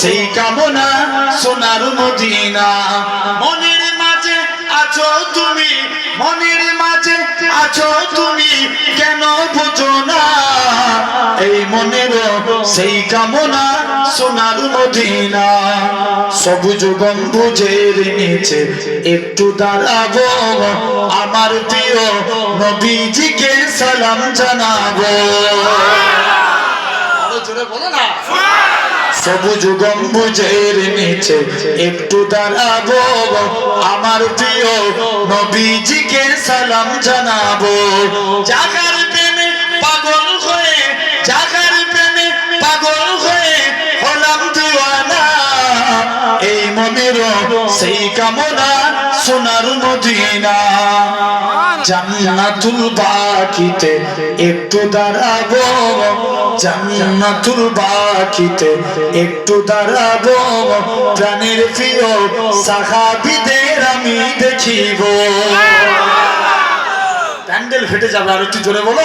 সেই কামনা সোনার মদিনা। মনের মাঝে আছো তুমি, মনের মাঝে আছো তুমি, কেন বোঝো না? এই মনের সেই কামনা সোনার মদিনা। সবুজ গম্বুজের নিচে একটু দাঁড়াবো। আমার প্রিয় নবীজিকে সালাম জানাব আরও জোরে বলো না সবুজ গম্বুজের নিচে একটু দাঁড়াবো। আমার প্রিয় নবীজিকে সালাম জানাব। জাগার প্রেমে পাগল হয়ে, জাগার প্রেমে পাগল হয়ে হলাম দিওয়ানা। এই মনের সেই কামনা সোনার মদিনা। জান্নাতুল বাকিতে একটু দাঁড়াবো। জান্নাতুল বাকিতে একটু দাঁড়াবো। প্রাণের প্রিয় সাহাবিদের আমি দেখিব। প্যান্ডেল ফেটে যাবে আর একটু জোরে বলো।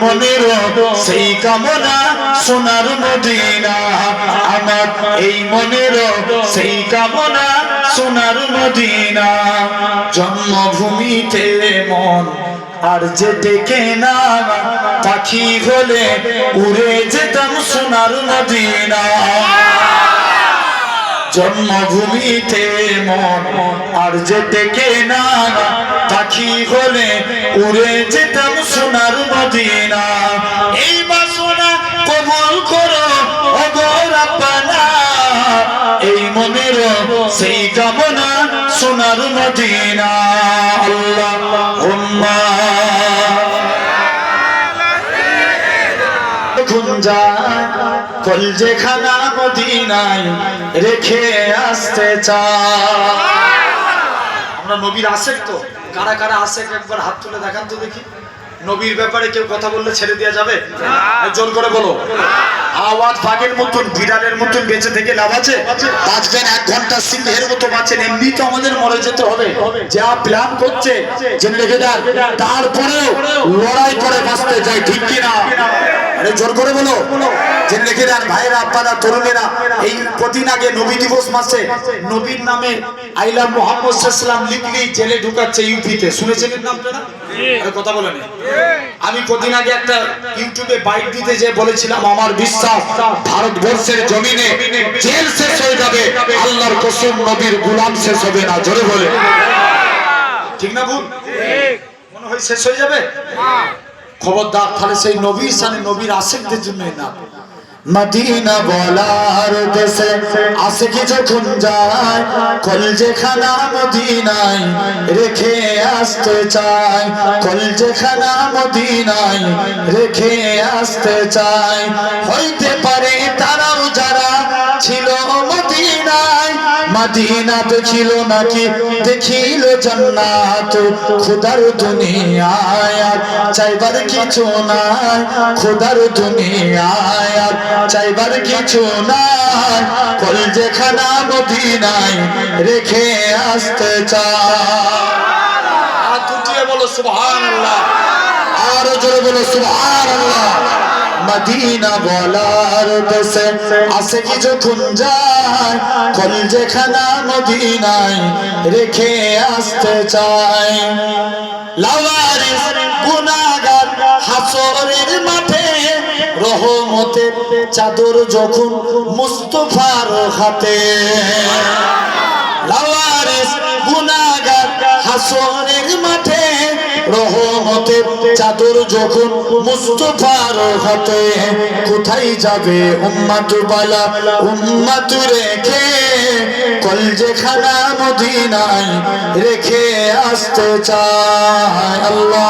মনের সেই কামনা সোনার মদিনা। আমার এই মনের সেই কামনা সোনার মদিনা। জন্মভূমিতে মন আর যে ডেকে না, পাখি হলে উড়ে যেতাম সোনার মদিনা। জন্মভূমিতে মন আর যে ডেকে না, পাখি হলে উড়ে যেতাম সোনার মদিনা। মনের সেই কামনা সোনার মদিনা। আল্লাহ কল যেখানা মদিনায় রেখে আসতে চায় আমরা নবীর আশেক তো। কারা কারা আশেক একবার হাত তুলে দেখান তো দেখি। নবীর ব্যাপারে কেউ কথা বললে ছেড়ে দেওয়া যাবে? জোর করে বলো। আওয়াজ বাঘের মতন বিড়ালের মতন বেঁচে থেকে লাভ আছে? বাঁচবেন এক ঘণ্টা সিংহের মতো বাঁচেন এমনি তো আমাদের মরে যেতে হবে। যা প্ল্যান করছে জেনে রেখে দেন তারপরেও লড়াই করে বাঁচতে যায় ঠিক কিনা আরে জোর করে বলো। জেনে রেখে দেন ভাইরা আপনারা তরুণেরা এই কদিন আগে নবী দিবস মাসে নবীর নামে আইলা মোহাম্মদ সাল্লাম লিখলি জেলে ঢুকাচ্ছে ইউপিতে। শুনেছেন এর নামটা কথা বলেন আমি কদিন আগে একটা ইউটিউবে বাইক দিতে যে বলেছিলাম আমার বিশ্বাস ভারতবর্ষের জমিনে জেল শেষ হয়ে যাবে। আল্লাহর কসম নবীর গুলাম শেষ হবে না। জোরে বলে। ঠিক না ভুল? মনে হয় শেষ হয়ে যাবে? খবরদার তাহলে সেই নবীর সামনে নবীর আশেকদের জন্য না। মদিনা বলার দেশে আসে কি যখন যায় কল যেখানা মদিনায় রেখে আসতে চায় কল যেখানা মদিনায় রেখে আসতে চায়, হইতে পারে তারাও মদিনায় মদিনা দেখিল নাকি? দেখিল জান্নাত। খুদার দুনিয়ায় চাইবার কিছু নাই। খুদার দুনিয়ায় চাইবার কিছু নাই। কল যেখানা মদিনায় রেখে আসতে চায়। আরও জোরে বলো সুবহানাল্লাহ। মদিনা বলার দেশে আসে কি যখন যায়? কল যেখানা মদিনায় রেখে আসতে চায়। লাওয়ারিস গুনাহগার হাসরের মাঠে রহমতের চাদর যখন মুস্তফার হাতে। লাওয়ারিস গুনাহগার হাসরের মাঠে রহমতের চাদর যখন মুস্তফার হাতে, কোথায় যাবে উম্মাত বালা? উম্মাত রেখে কল যেখানা মদিনায় রেখে আসতে চায় আল্লাহ।